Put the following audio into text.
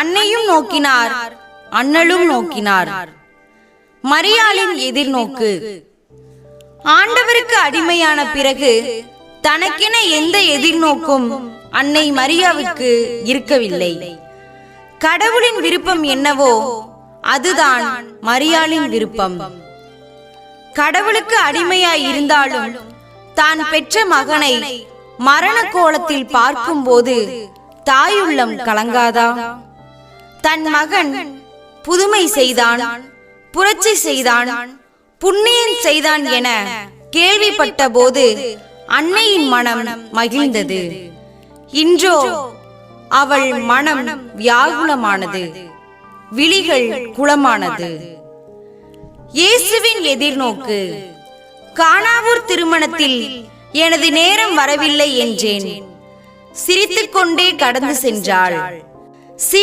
அன்னையும் நோக்கினார் அண்ணலும் நோக்கினார். மரியாளின் எதிர்நோக்கு. ஆண்டவருக்கு அடிமையான பிறகு தனக்கென எந்த எதிர்நோக்கும் அன்னை மரியாவுக்கு இருக்கவில்லை. கடவுளின் விருப்பம் என்னவோ அதுதான் மரியாளின் விருப்பம். கடவுளுக்கு அடிமையாய் இருந்தாலும் தான் பெற்ற மகனை மரண கோலத்தில் பார்க்கும்போது தாயுள்ளம் கலங்காதா? தன் மகன் புதுமை செய்தான் புரட்சி செய்தான் புண்ணியம் செய்தான் என கேள்விப்பட்ட போது அன்னையின் மனம் மகிழ்ந்தது. இன்றோ அவள் மனம் வியாகுலமானது விழிகள் குளமானது. இயேசுவின் எதிர்நோக்கு காணாவூர் திருமணத்தில் எனது நேரம் வரவில்லை என்றேன். சிரித்துக்கொண்டே கடந்து சென்றாள். சீ